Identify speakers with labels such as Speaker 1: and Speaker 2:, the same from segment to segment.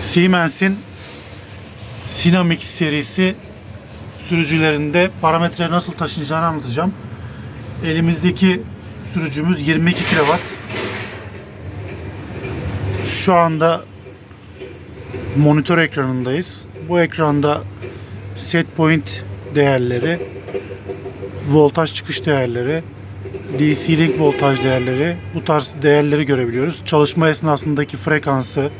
Speaker 1: Siemens'in Sinamix serisi sürücülerinde parametre nasıl taşınacağını anlatacağım. Elimizdeki sürücümüz 22 kW. Şu anda monitör ekranındayız. Bu ekranda set point değerleri, voltaj çıkış değerleri, DC link voltaj değerleri, bu tarz değerleri görebiliyoruz. Çalışma esnasındaki frekansı,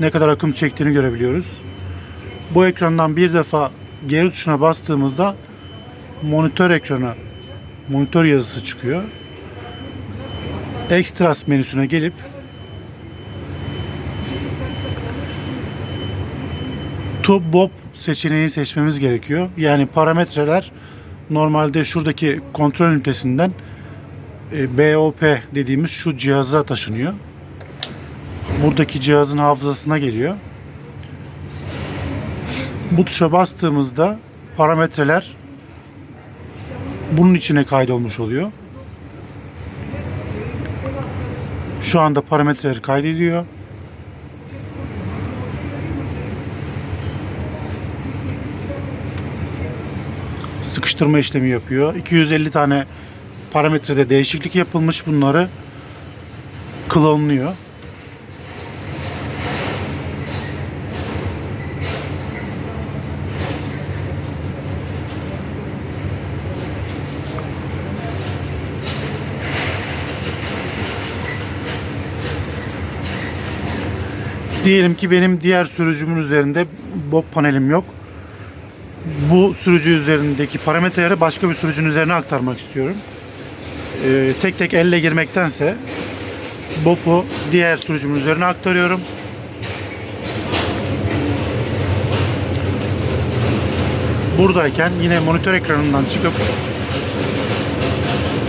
Speaker 1: ne kadar akım çektiğini görebiliyoruz. Bu ekrandan bir defa geri tuşuna bastığımızda monitör ekranı, monitör yazısı çıkıyor. Extras menüsüne gelip To Bob seçeneğini seçmemiz gerekiyor. Yani parametreler normalde şuradaki kontrol ünitesinden e, BOP dediğimiz şu cihaza taşınıyor. Buradaki cihazın hafızasına geliyor. Bu tuşa bastığımızda parametreler bunun içine kaydolmuş oluyor. Şu anda parametreleri kaydediyor. Sıkıştırma işlemi yapıyor. 250 tane parametrede değişiklik yapılmış. Bunları klonluyor. Diyelim ki benim diğer sürücümün üzerinde Bob panelim yok. Bu sürücü üzerindeki parametreleri başka bir sürücünün üzerine aktarmak istiyorum. Ee, tek tek elle girmektense Bob'u diğer sürücümün üzerine aktarıyorum. Buradayken yine monitör ekranından çıkıp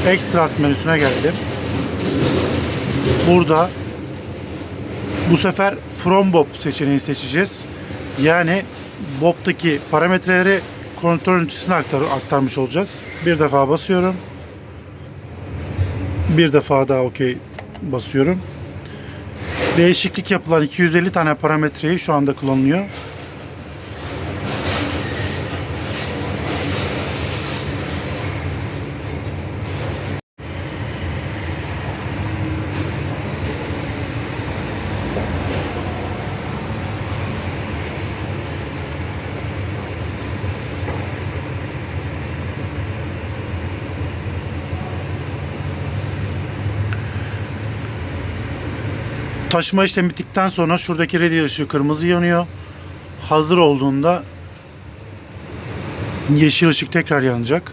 Speaker 1: Extras menüsüne geldim. Burada bu sefer From Bob seçeneği seçeceğiz. Yani Bob'daki parametreleri kontrol ünitesine aktar, aktarmış olacağız. Bir defa basıyorum. Bir defa daha OK basıyorum. Değişiklik yapılan 250 tane parametreyi şu anda kullanılıyor. Taşıma işlemi bittikten sonra şuradaki radyo ışığı kırmızı yanıyor. Hazır olduğunda yeşil ışık tekrar yanacak.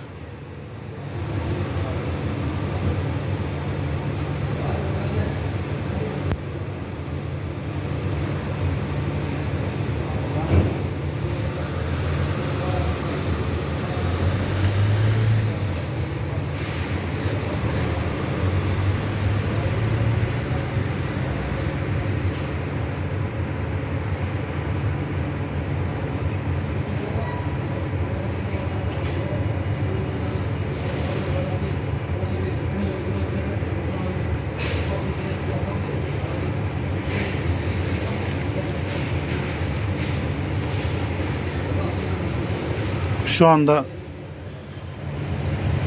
Speaker 1: Şu anda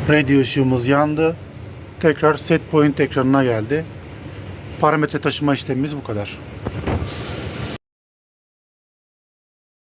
Speaker 1: radio ışığımız yandı. Tekrar set point ekranına geldi. Parametre taşıma işlemimiz bu kadar.